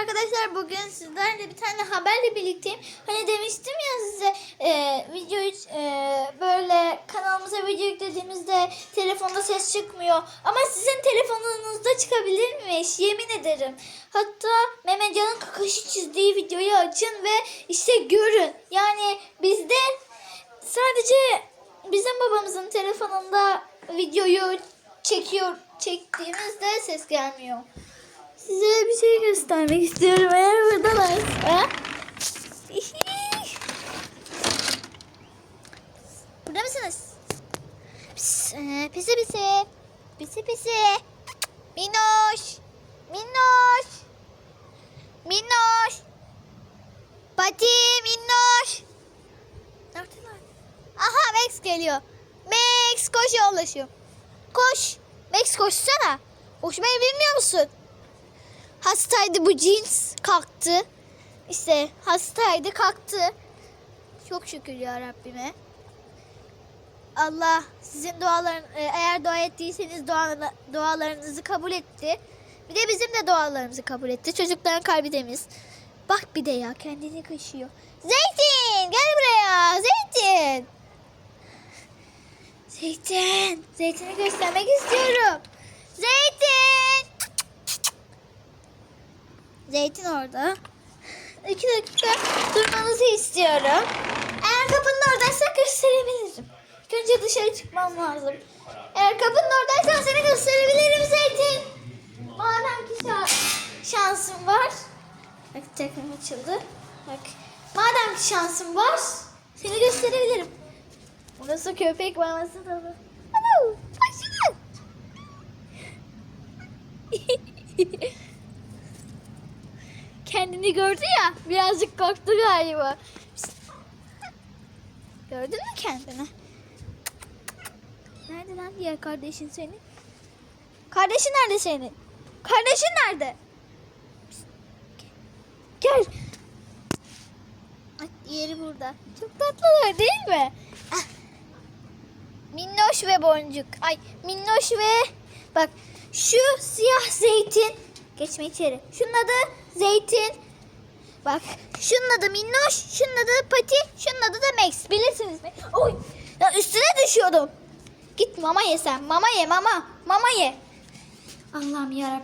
arkadaşlar bugün sizlerle bir tane haberle birlikteyim. Hani demiştim ya size e, video e, böyle kanalımıza video yüklediğimizde telefonda ses çıkmıyor. Ama sizin telefonunuzda çıkabilirmiş yemin ederim. Hatta Mehmetcan'ın kakaşı çizdiği videoyu açın ve işte görün. Yani bizde sadece bizim babamızın telefonunda videoyu çekiyor çektiğimizde ses gelmiyor. Size bir şey göstermek istiyorum eğer buradalar. Ha? Burada mısınız? Pis, e, pisi pisi. Pisi pisi. Minnoş. Minnoş. Minnoş. Pati minnoş. Neredeler? Aha Max geliyor. Max koş yollaşıyor. Koş. Max koşsana. Koşmayı bilmiyor musun? Hastaydı bu cins kalktı. İşte hastaydı kalktı. Çok şükür ya Rabbime. Allah sizin duaların e, eğer dua ettiyseniz dua, dualarınızı kabul etti. Bir de bizim de dualarımızı kabul etti. Çocukların kalbi temiz. Bak bir de ya kendini kaşıyor. Zeytin gel buraya Zeytin. Zeytin. Zeytini göstermek istiyorum. Zeytin. Zeytin orada. İki dakika durmanızı istiyorum. Eğer kapının oradaysa gösterebilirim. İlk önce dışarı çıkmam lazım. Eğer kapının oradaysan seni gösterebilirim Zeytin. Madem ki şa- şansım var. Bak tekrar açıldı. Bak. Madem ki şansım var seni gösterebilirim. Burası köpek maması dolu. Ana! Aşağı! Kendini gördü ya birazcık korktu galiba. Gördün mü kendini? Nerede lan diğer kardeşin senin? Kardeşin nerede senin? Kardeşin nerede? Gel. Ay, Diğeri burada. Çok tatlılar değil mi? Ah. Minnoş ve boncuk. Ay minnoş ve bak şu siyah zeytin. Geçme içeri. Şunun adı zeytin. Bak şunun adı minnoş. Şunun adı pati. Şunun adı da Max. Bilirsiniz mi? Oy. Ya üstüne düşüyordum. Git mama ye sen. Mama ye mama. Mama ye. Allah'ım yarabbim.